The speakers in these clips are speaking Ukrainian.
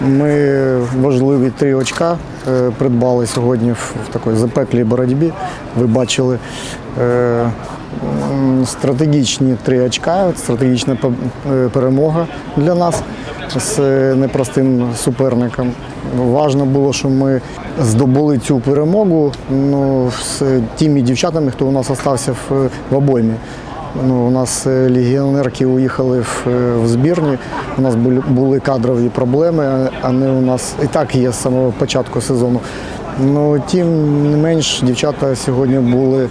Ми важливі три очка е, придбали сьогодні в, такій запеклій боротьбі. Ви бачили е, стратегічні три очка, стратегічна е, перемога для нас з непростим суперником. Важно було, що ми здобули цю перемогу ну, з тими дівчатами, хто у нас залишився в обоймі. Ну, у нас е, легіонерки уїхали в, е, в збірні. У нас були, були кадрові проблеми, а вони у нас і так є з самого початку сезону. Ну, тим не менш, дівчата сьогодні були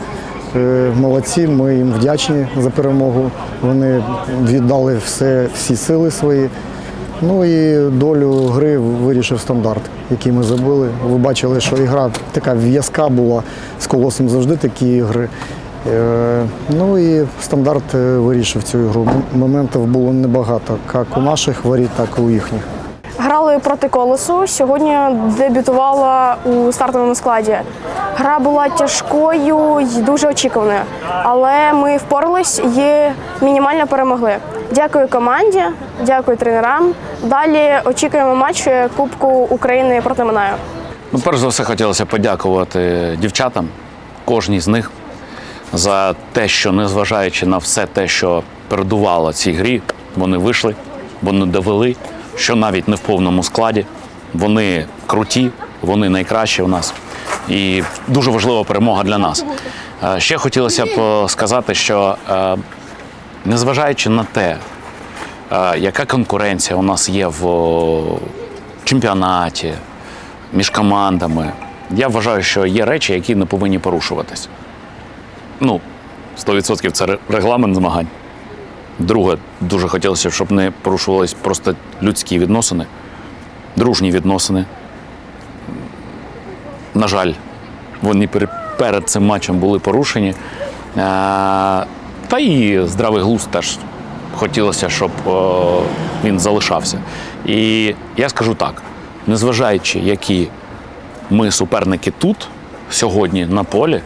е, молодці. Ми їм вдячні за перемогу. Вони віддали все, всі сили свої. Ну і долю гри вирішив стандарт, який ми забили. Ви бачили, що ігра така в'язка була з колосом завжди такі ігри. Е, Ну і стандарт е, вирішив цю ігру. Моментів було небагато, як у наших воріт, так і у їхніх. Грали проти колесу. Сьогодні дебютувала у стартовому складі. Гра була тяжкою і дуже очікуваною, але ми впорались і мінімально перемогли. Дякую команді, дякую тренерам. Далі очікуємо матч Кубку України проти Минаю. Ну, перш за все, хотілося подякувати дівчатам, кожній з них, за те, що незважаючи на все те, що передувало цій грі, вони вийшли, вони довели, що навіть не в повному складі. Вони круті, вони найкращі у нас. І дуже важлива перемога для нас. Е, Ще хотілося б е, сказати, що е, незважаючи на те, яка конкуренція у нас є в чемпіонаті, між командами. Я вважаю, що є речі, які не повинні порушуватись. Ну, 100% це регламент змагань. Друге, дуже хотілося, щоб не порушувались просто людські відносини, дружні відносини. На жаль, вони перед цим матчем були порушені. Е, Та і здравий глузд теж хотілося, щоб він залишався. І я скажу так: незважаючи, які ми суперники тут сьогодні на полі,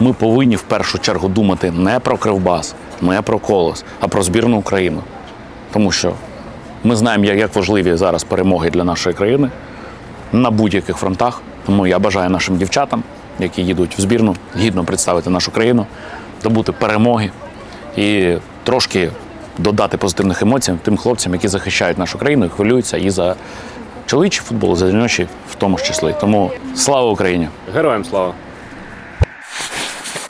ми повинні в першу чергу думати не про Кривбас, не про колос, а про збірну Україну. Тому що ми знаємо, як важливі зараз перемоги для нашої країни на будь-яких фронтах. Тому я бажаю нашим дівчатам, які їдуть в збірну, гідно представити нашу країну, добути перемоги і трошки додати позитивних емоцій тим хлопцям, які захищають нашу країну і хвилюються і за чоловічий футбол, за жіночий в тому ж числі. Тому слава Україні! Героям слава!